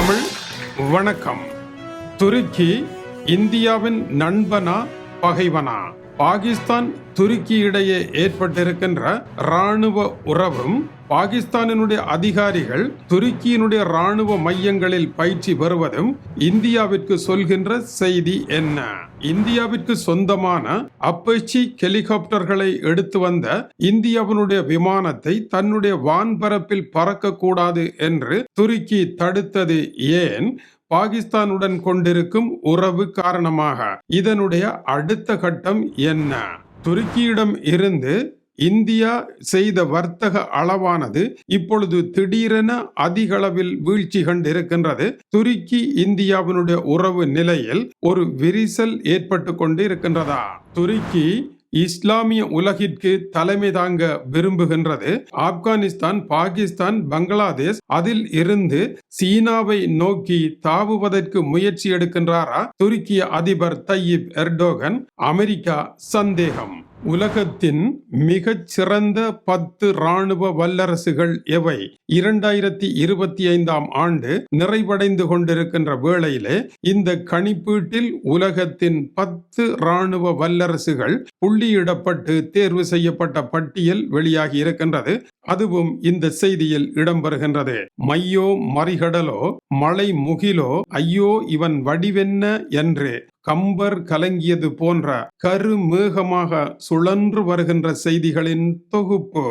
தமிழ் வணக்கம். துருக்கி இந்தியாவின் நண்பனா பகைவனா. பாகிஸ்தான் துருக்கி இடையே ஏற்பட்டிருக்கின்ற ராணுவ உறவும் பாகிஸ்தானினுடைய அதிகாரிகள் துருக்கியினுடைய ராணுவ மையங்களில் பயிற்சி பெறுவதும் இந்தியாவிற்கு சொல்கின்ற செய்தி என்ன? இந்தியாவிற்கு சொந்தமான அப்பச்சி ஹெலிகாப்டர்களை எடுத்து வந்த இந்தியாவினுடைய விமானத்தை தன்னுடைய வான்பரப்பில் பறக்கக்கூடாது என்று துருக்கி தடுத்தது ஏன்? பாகிஸ்தானுடன் கொண்டிருக்கும் உறவு காரணமாக. இதனுடைய அடுத்த கட்டம் என்ன? துருக்கியிடம் இருந்து இந்தியா செய்த வர்த்தக அளவானது இப்பொழுது திடீரென அதிகளவில் வீழ்ச்சி கண்டிருக்கின்றது துருக்கி இந்தியாவினுடைய உறவு நிலையில் ஒரு விரிசல் ஏற்பட்டு கொண்டு இருக்கின்றதா? துருக்கி இஸ்லாமிய உலகிற்கு தலைமை தாங்க விரும்புகின்றது. ஆப்கானிஸ்தான் பாகிஸ்தான் பங்களாதேஷ் அதில் இருந்து சீனாவை நோக்கி தாவுவதற்கு முயற்சி எடுக்கின்றாரா? துருக்கிய அதிபர் தையிப் எர்டோகன் அமெரிக்கா சந்தேகம். உலகத்தின் மிகச் சிறந்த பத்து ராணுவ வல்லரசுகள் எவை? இரண்டாயிரத்தி இருபத்தி ஐந்தாம் ஆண்டு நிறைவடைந்து கொண்டிருக்கின்ற வேளையிலே இந்த கணிப்பீட்டில் உலகத்தின் பத்து ராணுவ வல்லரசுகள் புள்ளியிடப்பட்டு தேர்வு செய்யப்பட்ட பட்டியல் வெளியாகி இருக்கின்றது. அதுவும் இந்த செய்தியில் இடம்பெறுகின்றது. மையோ மறிகடலோ மலை முகிலோ ஐயோ இவன் வடிவென்ன என்று கம்பர் கலங்கியது போன்ற கருமேகமாக சுழன்று வருகின்ற செய்திகளின் தொகுப்பு.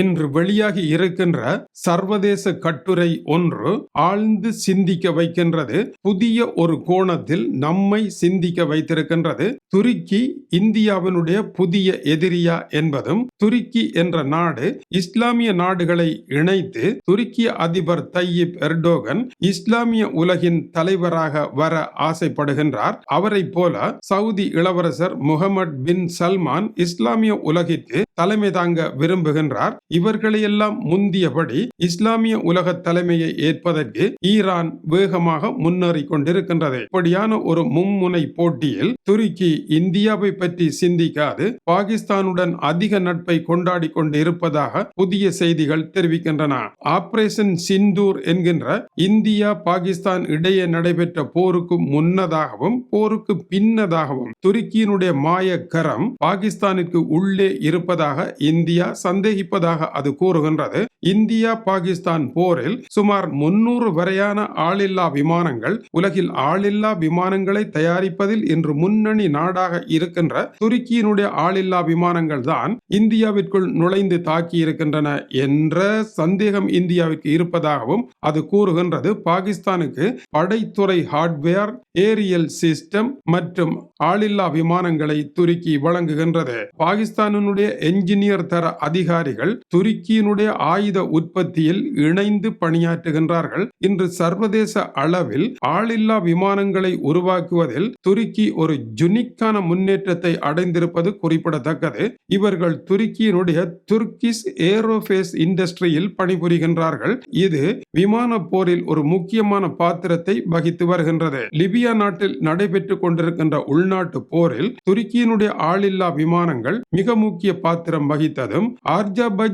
இன்று வெளியாகி இருக்கின்ற சர்வதேச கட்டுரை ஒன்று ஆழ்ந்து சிந்திக்க வைக்கின்றது. புதிய ஒரு கோணத்தில் நம்மை சிந்திக்க வைத்திருக்கின்றது. துருக்கி இந்தியாவினுடைய புதிய எதிரியா என்பதும் துருக்கி என்ற நாடு இஸ்லாமிய நாடுகளை இணைத்து துருக்கிய அதிபர் தையீப் எர்டோகன் இஸ்லாமிய உலகின் தலைவராக வர ஆசைப்படுகின்றார். அவரை போல சவுதி இளவரசர் முகமது பின் சல்மான் இஸ்லாமிய உலகிற்கு தலைமை தாங்க விரும்புகின்றார். இவர்களையெல்லாம் முந்தியபடி இஸ்லாமிய உலக தலைமையை ஏற்பதற்கு ஈரான் வேகமாக முன்னேறி கொண்டிருக்கின்றது. இப்படியான ஒரு மும்முனை போட்டியில் துருக்கி இந்தியாவை பற்றி சிந்திக்காது பாகிஸ்தானுடன் அதிக நட்பை கொண்டாடி கொண்டு இருப்பதாக புதிய செய்திகள் தெரிவிக்கின்றன. ஆபரேஷன் சிந்தூர் என்கின்ற இந்தியா பாகிஸ்தான் இடையே நடைபெற்ற போருக்கு முன்னதாகவும் போருக்கு பின்னதாகவும் துருக்கியினுடைய மாய கரம் பாகிஸ்தானுக்கு உள்ளே இருப்பதாக இந்தியா சந்தேகிப்பதாக அது கூறுகின்றது. இந்தியா பாகிஸ்தான் போரில் சுமார் முன்னூறு வரையான ஆளில்லா விமானங்கள் உலகில் ஆளில்லா விமானங்களை தயாரிப்பதில் இன்று முன்னணி நாடாக இருக்கின்ற துருக்கியினுடைய ஆளில்லா விமானங்கள் தான் இந்தியாவிற்குள் நுழைந்து தாக்கி இருக்கின்றன என்ற சந்தேகம் இந்தியாவிற்கு இருப்பதாகவும் அது கூறுகின்றது. பாகிஸ்தானுக்கு படைத்துறை ஹார்ட்வேர் ஏரியல் சிஸ்டம் மற்றும் ஆளில்லா விமானங்களை துருக்கி வழங்குகின்றது. பாகிஸ்தானினுடைய என்ஜினியர் தர அதிகாரிகள் துருக்கியினுடைய ஆயுத உற்பத்தியில் இணைந்து பணியாற்றுகின்றார்கள். இன்று சர்வதேச அளவில் ஆளில்லா விமானங்களை உருவாக்குவதில் துருக்கி ஒரு ஜுனிக்கான முன்னேற்றத்தை அடைந்திருப்பது குறிப்பிடத்தக்கது. இவர்கள் துருக்கியினுடைய துர்கிஸ் ஏரோபேஸ் இண்டஸ்ட்ரியில் பணிபுரிகின்றார்கள். இது விமான போரில் ஒரு முக்கியமான பாத்திரத்தை வகித்து வருகின்றது. லிபியா நாட்டில் நடைபெற்றுக் கொண்டிருக்கின்ற உள்நாட்டு போரில் துருக்கியினுடைய ஆளில்லா விமானங்கள் மிக முக்கிய பாத்திரம் வகித்ததும்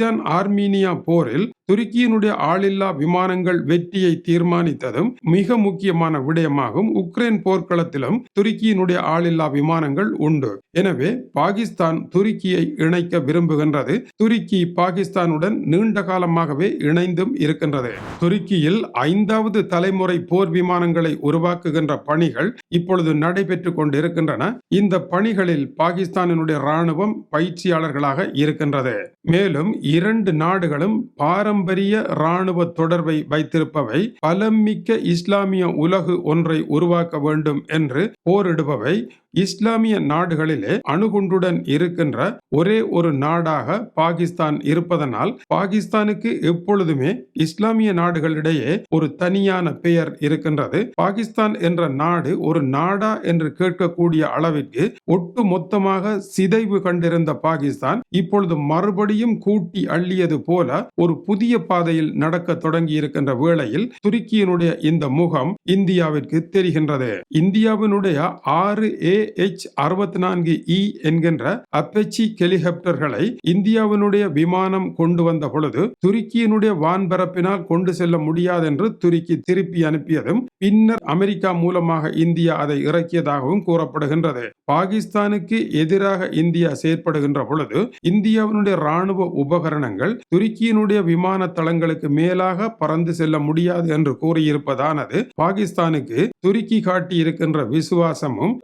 ஆர்ஜபஜான் ஆர்மீனியா போரில் துருக்கியினுடைய ஆளில்லா விமானங்கள் வெற்றியை தீர்மானித்ததும் மிக முக்கியமான விடயமாகும் உக்ரைன் போர்க்களத்திலும் துருக்கியினுடைய ஆளில்லா விமானங்கள் உண்டு. எனவே பாகிஸ்தான் துருக்கியை இணைக்க விரும்புகின்றது. துருக்கி பாகிஸ்தானுடன் நீண்ட காலமாகவே இணைந்தும் இருக்கின்றது. துருக்கியில் ஐந்தாவது தலைமுறை போர் விமானங்களை உருவாக்குகின்ற பணிகள் இப்பொழுது நடைபெற்றுக் கொண்டிருக்கின்றன. இந்த பணிகளில் பாகிஸ்தானினுடைய ராணுவம் பயிற்சியாளர்களாக இருக்கின்றது. மேலும் இரண்டு நாடுகளும் பாரம்பரிய இராணுவ தொடர்பை வைத்திருப்பவை பலமிக்க இஸ்லாமிய உலகு ஒன்றை உருவாக்க வேண்டும் என்று போரிடுபவை இஸ்லாமிய நாடுகளிலே அணுகுண்டுடன் இருக்கின்ற ஒரே ஒரு நாடாக பாகிஸ்தான் இருப்பதனால் பாகிஸ்தானுக்கு எப்பொழுதுமே இஸ்லாமிய நாடுகளிடையே ஒரு தனியான பெயர் இருக்கின்றது. பாகிஸ்தான் என்ற நாடு ஒரு நாடா என்று கேட்கக்கூடிய அளவிற்கு ஒட்டு மொத்தமாக சிதைவு கண்டிருந்த பாகிஸ்தான் இப்பொழுது மறுபடியும் கூட்டி அள்ளியது போல ஒரு புதிய பாதையில் நடக்க தொடங்கி இருக்கின்ற வேளையில் துருக்கியினுடைய இந்த முகம் இந்தியாவிற்கு தெரிகின்றது. இந்தியாவினுடைய ஆறு ஏ ஏஎச் அறுபத்தி நான்கு இ என்கின்ற அப்பெச்சி ஹெலிகாப்டர்களை இந்தியாவினுடைய விமானம் கொண்டு வந்த பொழுது துருக்கியினுடைய வான்பரப்பினால் கொண்டு செல்ல முடியாது என்று துருக்கி திருப்பி அனுப்பியதும் பின்னர் அமெரிக்கா மூலமாக இந்தியா அதை இறக்கியதாகவும் கூறப்படுகின்றது. பாகிஸ்தானுக்கு எதிராக இந்தியா செயற்படுகின்ற பொழுது இந்தியாவினுடைய ராணுவ உபகரணங்கள் துருக்கியினுடைய விமான தளங்களுக்கு மேலாக பறந்து செல்ல முடியாது என்று கூறியிருப்பதானது பாகிஸ்தானுக்கு துருக்கி காட்டியிருக்கின்ற விசுவாசமும் விசுவாசமும்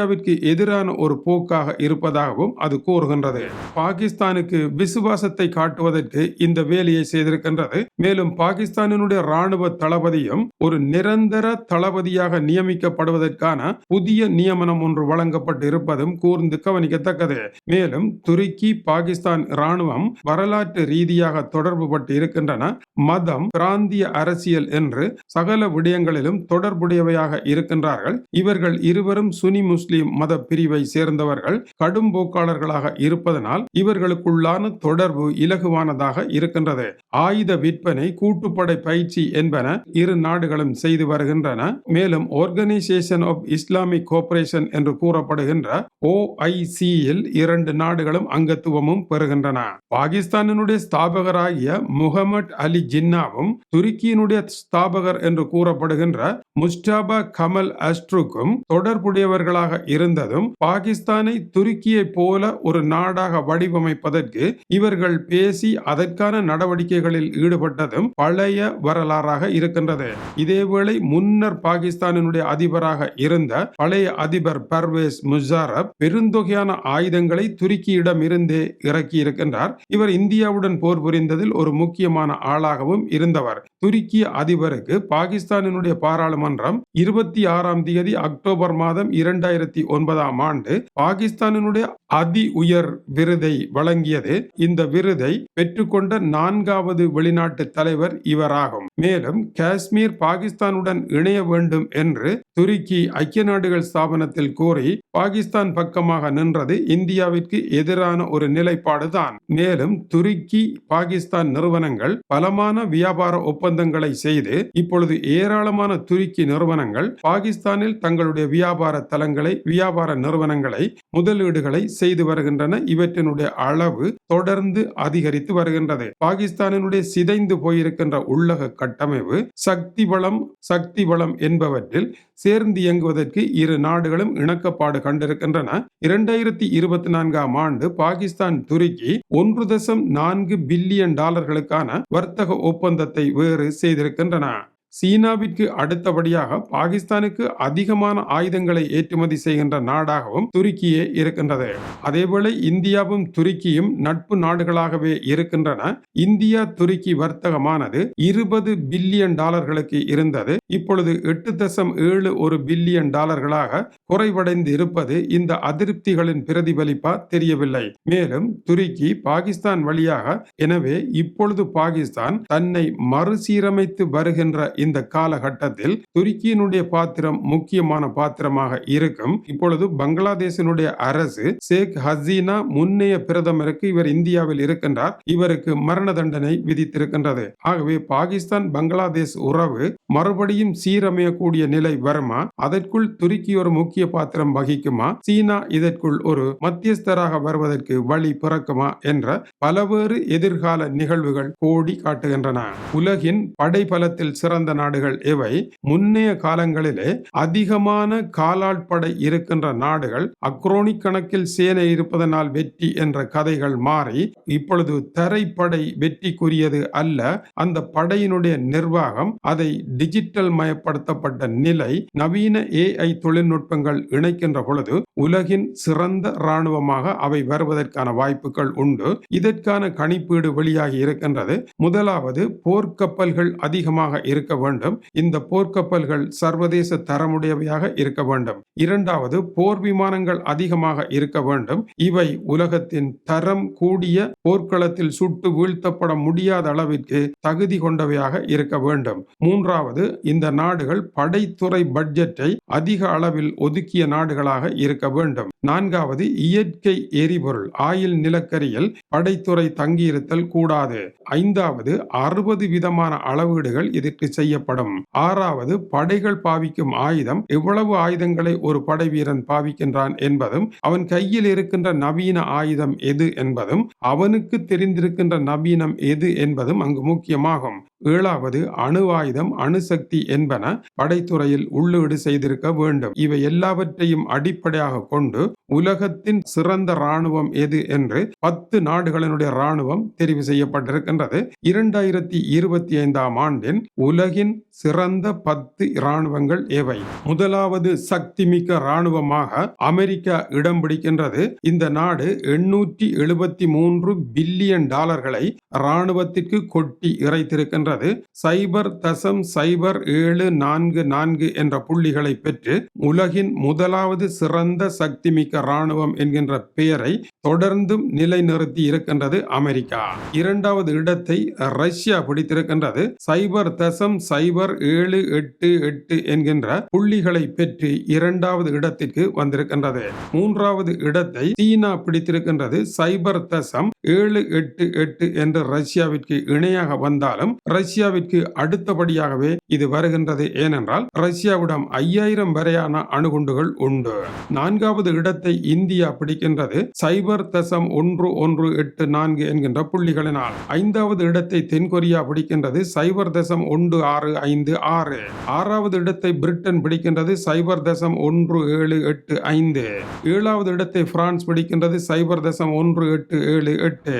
இந்தியாவிற்கு எதிரான ஒரு போக்காக இருப்பதாகவும் அது கூறுகின்றது. பாகிஸ்தானுக்கு விசுவாசத்தை காட்டுவதற்கு இந்த வேலையை செய்திருக்கின்றது. மேலும் பாகிஸ்தானினுடைய ராணுவ தளபதியும் ஒரு நிரந்தர தளபதியாக நியமிக்கப்படுவதற்கான புதிய நியமனம் ஒன்று வழங்கப்பட்டு இருப்பதும் கூர்ந்து கவனிக்கத்தக்கது. மேலும் துருக்கி பாகிஸ்தான் ராணுவம் வரலாற்று ரீதியாக தொடர்பு பட்டு இருக்கின்றன. மதம் பிராந்திய அரசியல் என்று சகல விடயங்களிலும் தொடர்புடையவையாக இருக்கின்றார்கள். இவர்கள் இருவரும் சுனி முஸ்லிம் மத பிரிவை சேர்ந்தவர்கள் கடும் போக்காளர்களாக இருப்பதனால் இவர்களுக்குள்ளான தொடர்பு இலகுவானதாக இருக்கின்றது. ஆயுத விற்பனை கூட்டுப்படை பயிற்சி என்பன இரு நாடுகளும் செய்து வருகின்றன. மேலும் ஆர்கனைசேஷன் ஆஃப் இஸ்லாமிக் கோஆபரேஷன் என்று கூறப்படுகின்ற ஓஐசியில் இரண்டு நாடுகளும் அங்கத்துவமும் பெறுகின்றன. பாகிஸ்தானினுடைய ஸ்தாபகராகிய முகமது அலி அலி ஜின்னாவும் துருக்கியினுடைய ஸ்தாபகர் என்று கூறப்படுகின்ற முஸ்டாபா கமல் அஸ்ட்ருக்கும் தொடர்புடையவர்களாக இருந்ததும் பாகிஸ்தானை துருக்கியை போல ஒரு நாடாக வடிவமைப்பதற்கு இவர்கள் பேசி அதற்கான நடவடிக்கைகளில் ஈடுபட்டதும் பழைய வரலாறாக இருக்கின்றது. இதேவேளை முன்னர் பாகிஸ்தானினுடைய அதிபராக இருந்த பழைய அதிபர் பர்வேஸ் முஷாரப் பெருந்தொகையான ஆயுதங்களை துருக்கியிடம் இருந்தே இறக்கி இருக்கின்றார் இவர் இந்தியாவுடன் போர் புரிந்ததில் ஒரு முக்கியமான ஆளாக ஆளாகவும் இருந்தவர். துருக்கிய அதிபருக்கு பாகிஸ்தானினுடைய பாராளுமன்றம் இருபத்தி ஆறாம் தேதி அக்டோபர் மாதம் இரண்டாயிரத்தி ஒன்பதாம் ஆண்டு பாகிஸ்தானினுடைய அதி உயர் விருதை வழங்கியது. இந்த விருதை பெற்றுக்கொண்ட நான்காவது வெளிநாட்டு தலைவர் இவராகும். மேலும் காஷ்மீர் பாகிஸ்தானுடன் இணைய வேண்டும் என்று துருக்கி ஐக்கிய நாடுகள் ஸ்தாபனத்தில் கூறி பாகிஸ்தான் பக்கமாக நின்றது இந்தியாவிற்கு எதிரான ஒரு நிலைப்பாடுதான். மேலும் துருக்கி பாகிஸ்தான் நிறுவனங்கள் பலமான வியாபார ஒப்பந்தங்களை செய்து இப்பொழுது ஏராளமான துருக்கி நிறுவனங்கள் பாகிஸ்தானில் தங்களுடைய வியாபார தலங்களை வியாபார நிறுவனங்களை முதலீடுகளை செய்து வருகின்றன. இவற்றினுடைய அளவு தொடர்ந்து அதிகரித்து வருகின்றது. பாகிஸ்தானினுடைய சிதைந்து போயிருக்கின்ற உள்ளக கட்டமைப்பு சக்தி வளம் சக்தி வளம் என்பவற்றில் சேர்ந்து இயங்குவதற்கு இரு நாடுகளும் இணக்கப்பாடு கண்டிருக்கின்றன. இரண்டாயிரத்தி இருபத்தி நான்காம் ஆண்டு பாகிஸ்தான் துருக்கி ஒன்று தசம் நான்கு பில்லியன் டாலர்களுக்கான வர்த்தக ஒப்பந்தத்தை வேறு செய்திருக்கின்றன. சீனாவிற்கு அடுத்தபடியாக பாகிஸ்தானுக்கு அதிகமான ஆயுதங்களை ஏற்றுமதி செய்கின்ற நாடாகவும் துருக்கியே இருக்கின்றது. அதேவேளை இந்தியாவும் துருக்கியும் நட்பு நாடுகளாகவே இருக்கின்றன. இந்தியா துருக்கி வர்த்தகமானது இருபது பில்லியன் டாலர்களுக்கு இருந்தது. இப்பொழுது எட்டு தசம் ஏழு ஒரு பில்லியன் டாலர்களாக குறைவடைந்து இருப்பது இந்த அதிருப்திகளின் பிரதிபலிப்பா தெரியவில்லை. மேலும் துருக்கி பாகிஸ்தான் வழியாக எனவே இப்பொழுது பாகிஸ்தான் தன்னை மறுசீரமைத்து வருகின்ற இந்த காலகட்டத்தில் துருக்கியினுடைய பாத்திரம் முக்கியமான பாத்திரமாக இருக்கும். இப்பொழுது பங்களாதேஷினுடைய அரசு ஷேக் ஹசீனா முன்னைய பிரதமருக்கு இவர் இந்தியாவில் இருக்கின்றார். இவருக்கு மரண தண்டனை விதித்திருக்கின்றது. ஆகவே பாகிஸ்தான் பங்களாதேஷ் உறவு மறுபடியும் சீரமையக்கூடிய நிலை வருமா? அதற்குள் துருக்கி ஒரு முக்கிய பாத்திரம் வகிக்குமா? சீனா இதற்குள் ஒரு மத்தியஸ்தராக வருவதற்கு வழி பிறக்குமா? என்ற பலவேறு எதிர்கால நிகழ்வுகள் கோடி காட்டுகின்றன. உலகின் படைபலத்தில் சிறந்த நாடுகள் இவை முன்னைய காலங்களிலே அதிகமான காலாட்படை இருக்கின்ற நாடுகள் அக்ரோனிக் கணக்கில் சேனை இருப்பதனால் வெற்றி என்ற கதைகள் மாறி இப்பொழுது தரைப்படை வெற்றிக்குரியது அல்ல. அந்த படையினுடைய நிர்வாகம் அதை டிஜிட்டல் மயப்படுத்தப்பட்ட நிலை நவீன ஏஐ தொழில்நுட்பங்கள் இணைக்கின்ற பொழுது உலகின் சிறந்த இராணுவமாக அவை வருவதற்கான வாய்ப்புகள் உண்டு. இதற்கான கணிப்பீடு வெளியாகி இருக்கின்றது. முதலாவது போர்க்கப்பல்கள் அதிகமாக இருக்க வேண்டும். இந்த போர்க்கப்பல்கள் சர்வதேச தரமுடையவையாக இருக்க வேண்டும். இரண்டாவது போர் விமானங்கள் அதிகமாக இருக்க வேண்டும். இவை உலகத்தின் தரம் கூடிய போர்க்களத்தில் சுட்டு வீழ்த்தப்பட முடியாத அளவிற்கு தகுதி கொண்டவையாக இருக்க வேண்டும். மூன்றாவது இந்த நாடுகள் படைத்துறை பட்ஜெட்டை அதிக அளவில் ஒதுக்கிய நாடுகளாக இருக்க வேண்டும். நான்காவது இயற்கை எரிபொருள் ஆயில் நிலக்கரியில் படைத்துறை தங்கியிருத்தல் கூடாது. ஐந்தாவது அறுபது விதமான அளவீடுகள் இதற்கு செய்யப்படும். ஆறாவது படைகள் பாவிக்கும் ஆயுதம் எவ்வளவு ஆயுதங்களை ஒரு படை வீரன் பாவிக்கின்றான் என்பதும் அவன் கையில் இருக்கின்ற நவீன ஆயுதம் எது என்பதும் அவனுக்கு தெரிந்திருக்கின்ற நவீனம் எது என்பதும் அங்கு முக்கியமாகும். ஏழாவது அணு ஆயுதம் அணுசக்தி என்பன படைத்துறையில் உள்ளீடு செய்திருக்க வேண்டும். இவை எல்லாவற்றையும் அடிப்படையாக கொண்டு உலகத்தின் சிறந்த ராணுவம் எது என்று பத்து நாடுகளினுடைய ராணுவம் தெரிவு செய்யப்பட்டிருக்கின்றது. இரண்டாயிரத்தி இருபத்தி ஐந்தாம் ஆண்டின் உலகின் சிறந்த பத்து இராணுவங்கள் எவை? முதலாவது சக்திமிக்க இராணுவமாக அமெரிக்கா இடம் பிடிக்கின்றது. இந்த நாடு எண்ணூற்றி எழுபத்தி மூன்று பில்லியன் டாலர்களை இராணுவத்திற்கு கொட்டி இறைத்திருக்கின்றது. சைபர் தசம் சைபர் ஏழு நான்கு நான்கு என்ற புள்ளிகளை பெற்று உலகின் முதலாவது சிறந்த சக்திமிக்க இராணுவம் என்கின்ற பெயரை தொடர்ந்தும் நிலைநிறுத்தி இருக்கின்றது அமெரிக்கா. இரண்டாவது இடத்தை ரஷ்யா பிடித்திருக்கின்றது. சைபர் தசம் சைபர் ஏழு எட்டு எட்டு என்கின்ற புள்ளிகளை பெற்று இரண்டாவது இடத்திற்கு வந்திருக்கின்றது. மூன்றாவது இடத்தை சீனா பிடித்திருக்கின்றது. சைபர் தசம் ஏழு எட்டு எட்டு என்ற ரஷ்யாவிற்கு இணையாக வந்தாலும் ரஷ்யாவிற்கு அடுத்தபடியாகவே இது வருகின்றது. ஏனென்றால் ரஷ்யாவிடம் ஐயாயிரம் வரையான அணுகுண்டுகள் உண்டு. நான்காவது இடத்தை இந்தியா பிடிக்கின்றது. சைபர் சைபர் தசம் ஒன்று ஒன்று எட்டு நான்கு என்கின்ற புள்ளிகளினால் ஐந்தாவது இடத்தை தென்கொரியா பிடிக்கின்றது சைபர் தசம் ஒன்று ஆறு ஐந்து ஆறு. ஆறாவது இடத்தை பிரிட்டன் பிடிக்கின்றது சைபர் தசம் ஒன்று ஏழு எட்டு ஐந்து. ஏழாவது இடத்தை பிரான்ஸ் பிடிக்கின்றது சைபர் தசம் ஒன்று எட்டு ஏழு எட்டு.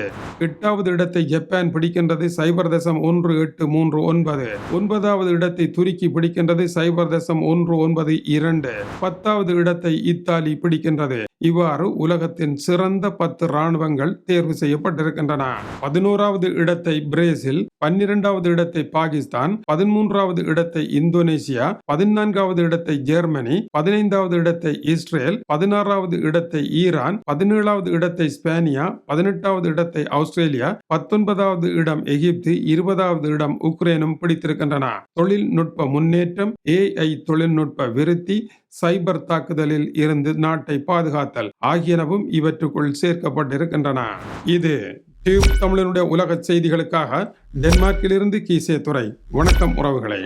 எட்டாவது இடத்தை ஜப்பான் பிடிக்கின்றது சைபர் தசம் ஒன்று எட்டு மூன்று ஒன்பது. ஒன்பதாவது இடத்தை துருக்கி பிடிக்கின்றது சைபர் தசம் ஒன்று ஒன்பது இரண்டு. பத்தாவது இடத்தை இத்தாலி பிடிக்கின்றது. இவ்வாறு உலகத்தின் சிறந்த பத்து ராணுவங்கள் தேர்வு செய்யப்பட்டிருக்கின்றன. பதினோராவது இடத்தை பிரேசில் பன்னிரெண்டாவது இடத்தை பாகிஸ்தான் பதிமூன்றாவது இடத்தை இந்தோனேசியா பதினான்காவது இடத்தை ஜெர்மனி பதினைந்தாவது இடத்தை இஸ்ரேல் பதினாறாவது இடத்தை ஈரான் பதினேழாவது இடத்தை ஸ்பேனியா பதினெட்டாவது இடத்தை ஆஸ்திரேலியா பத்தொன்பதாவது இடம் எகிப்து இருபதாவது இடம் உக்ரைனும் பிடித்திருக்கின்றன. தொழில்நுட்ப முன்னேற்றம் ஏஐ தொழில்நுட்ப விருத்தி சைபர் தாக்குதலில் இருந்து நாட்டை பாதுகாத்தல் ஆகியனவும் இவற்றுக்குள் சேர்க்கப்பட்டிருக்கின்றன. இது டியூப் தமிழனுடைய உலக செய்திகளுக்காக டென்மார்க்கிலிருந்து கீசே துறை வணக்கம் உறவுகளை.